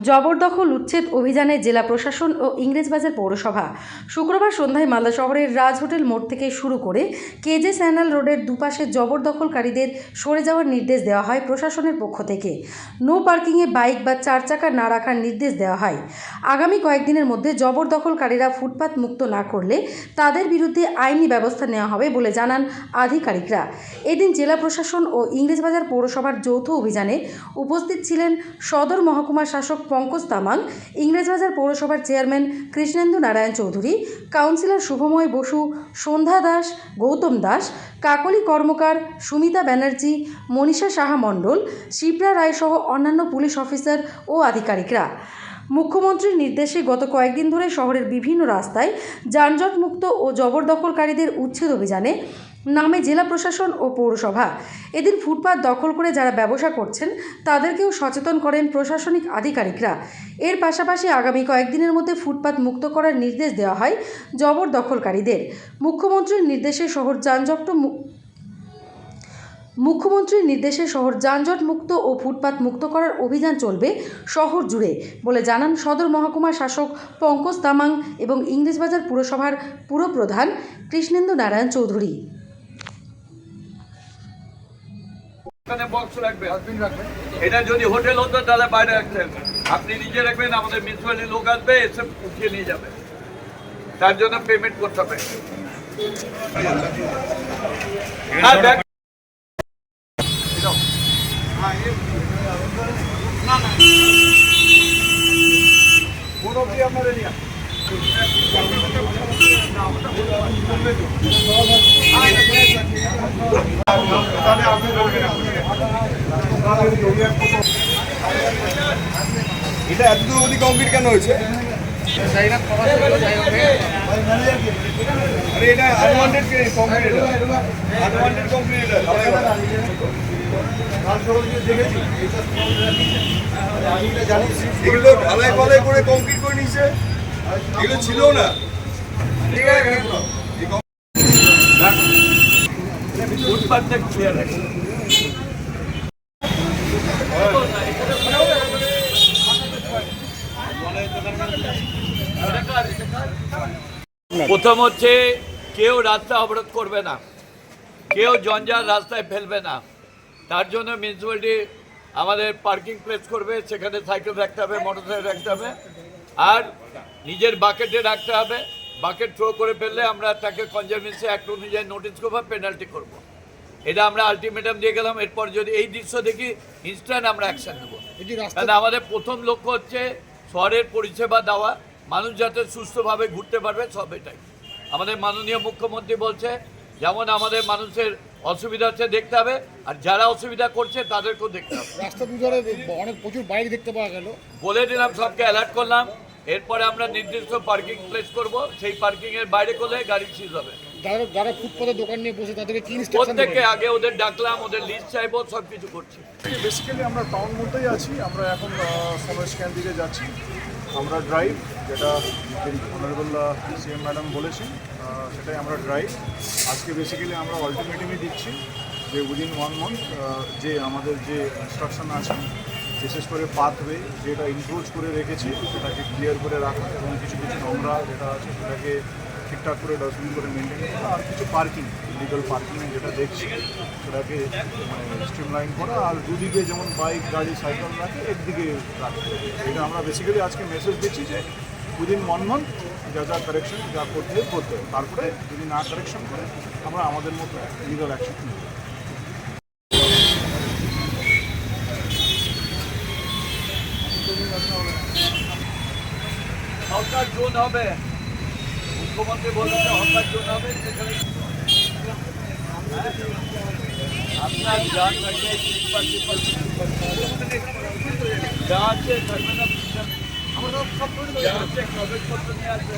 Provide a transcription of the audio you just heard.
জবরদখল উচ্ছেদ অভিযানে জেলা প্রশাসন ও ইংরেজবাজার পৌরসভা। শুক্রবার সন্ধ্যায় মালদা শহরের রাজ হোটেল মোড় থেকে শুরু করে কেজে স্যানাল রোডের দুপাশে জবরদখলকারীদের সরে যাওয়ার নির্দেশ দেওয়া হয় প্রশাসনের পক্ষ থেকে। নো পার্কিংয়ে বাইক বা চার চাকা না রাখার নির্দেশ দেওয়া হয়। আগামী কয়েকদিনের মধ্যে জবরদখলকারীরা ফুটপাত মুক্ত না করলে তাদের বিরুদ্ধে আইনি ব্যবস্থা নেওয়া হবে বলে জানান আধিকারিকরা। এদিন জেলা প্রশাসন ও ইংরেজবাজার পৌরসভার যৌথ অভিযানে উপস্থিত ছিলেন সদর মহকুমা শাসক পঙ্কজ তামাং ইংরেজবাজার পৌরসভার চেয়ারম্যান কৃষ্ণেন্দু নারায়ণ চৌধুরী, কাউন্সিলর শুভময় বসু, সন্ধ্যা দাস, গৌতম দাস, কাকলি কর্মকার সুমিতা ব্যানার্জি, মনীষা সাহা মণ্ডল, শিপ্রা রায়সহ অন্যান্য পুলিশ অফিসার ও আধিকারিকরা। মুখ্যমন্ত্রীর নির্দেশে গত কয়েকদিন ধরে শহরের বিভিন্ন রাস্তায় যানজটমুক্ত ও জবরদখলকারীদের উচ্ছেদ অভিযানে নামে জেলা প্রশাসন ও পৌরসভা। এদিন ফুটপাত দখল করে যারা ব্যবসা করছেন, তাদেরকেও সচেতন করেন প্রশাসনিক আধিকারিকরা। এর পাশাপাশি আগামী কয়েকদিনের মধ্যে ফুটপাত মুক্ত করার নির্দেশ দেওয়া হয় জবরদখলকারীদের। মুখ্যমন্ত্রীর নির্দেশে শহর যানজট মুখ্যমন্ত্রীর নির্দেশে শহর যানজট মুক্ত ও ফুটপাত মুক্ত করার অভিযান চলবে শহর জুড়ে বলে জানান সদর মহকুমা শাসক পঙ্কজ তামাং এবং ইংরেজবাজার পুরসভার পুরপ্রধান কৃষ্ণেন্দু নারায়ণ চৌধুরী। এটা যদি হোটেল হতো তাহলে বাইরে রাখতেন। আপনি নিজে রাখবেন আমাদের মিউনিসিপ্যালিটি লোক আসবে এসে উঠিয়ে নিয়ে যাবে। তার জন্য পেমেন্ট করতে হবে। হ্যাঁ, দেখ- এটা এত দূর অবধি কমপ্লিট কেন হয়েছে? আরে এটা আনওয়ান্টেড কমপ্লিট আনওয়ান্টেড কমপ্লিট এগুলো ঢালাই ফালাই করে কমপ্লিট করে নিয়েছে। এগুলো ছিল না। ঠিক আছে ফুটপাথটা ক্লিয়ার রাখবে প্রথম হচ্ছে, কেউ রাস্তা অবরোধ করবে না। কেউ জঞ্জাল রাস্তায় ফেলবে না। তার জন্য মিউনিসিপ্যালিটি আমাদের পার্কিং প্লেস করবে, সেখানে সাইকেল রাখতে হবে মোটর সাইকেল রাখতে হবে। আর নিজের বাকেটে রাখতে হবে। বাকেট থ্রো করে ফেললে আমরা তাকে কনজারভেন্সি অ্যাক্ট অনুযায়ী নোটিস করব পেনাল্টি করব। এটা আমরা আলটিমেটাম দিয়ে গেলাম এরপর যদি এই দৃশ্য দেখি ইনস্ট্যান্ট আমরা অ্যাকশন নেব। কারণ আমাদের প্রথম লক্ষ্য হচ্ছে শহরের পরিষেবা দেওয়া মানুষ যাতে সুস্থভাবে ঘুরতে পারবে সব এটাই। আমাদের মাননীয় মুখ্যমন্ত্রী বলছে যেমন আমাদের মানুষের অসুবিধা হচ্ছে দেখতে হবে আর যারা অসুবিধা করছে তাদেরকেও দেখতে হবে। রাস্তা দুধারে অনেক প্রচুর বাইক দেখতে পাওয়া গেল। বলে দিলাম সবকে অ্যালার্ট করলাম। এরপরে আমরা নির্দিষ্ট পার্কিং প্লেস করব সেই পার্কিংয়ের বাইরে করলে গাড়ি সিজ হবে। যারা যারা ফুটপাতে দোকান নিয়ে বসে তাদেরকে কি ইনস্ট্রাকশন প্রত্যেককে আগে ওদের ডাকলাম ওদের লিস্ট চাইব সব কিছু করছি। বেসিক্যালি আমরা টাউন মধ্যেই আছি আমরা এখন সময় স্ক্যান দিকে যাচ্ছি। আমরা ড্রাইভ যেটা অনারেবল সিএম ম্যাডাম বলেছেন সেটাই আমরা ড্রাইভ আজকে বেসিক্যালি আমরা অল্টিমেটামই দিচ্ছি যে উইদিন ওয়ান মান্থ যে আমাদের যে ইনস্ট্রাকশন আছে বিশেষ করে পাথওয়ে যেটা ইনক্লুজ করে রেখেছি সেটাকে ক্লিয়ার করে রাখা এবং কিছু কিছু নোংরা যেটা আছে সেটাকে ঠিকঠাক করে ডাস্টবিন করে মেনটেন করা আর কিছু পার্কিং ইলিগাল পার্কিং যেটা দেখছি, সেটাকে মানে স্ট্রিমলাইন করা আর দুদিকে যেমন বাইক গাড়ি সাইকেল রাখে, একদিকে রাখে। এটা আমরা বেসিক্যালি আজকে মেসেজ দিচ্ছি যে উইদিন ওয়ান মান্থ যা যা কারেকশন যা করতে হবে। করতে তারপরে যদি না কারেকশন করে, আমরা আমাদের মতো লিগাল অ্যাকশন নেব। হকার জোন হবে। মুখ্যমন্ত্রী বললেন হকার জোন হবে সেখানে আপনার যান যা আছে থাকবে না যা আছে কাগজপত্র নিয়ে আসবে।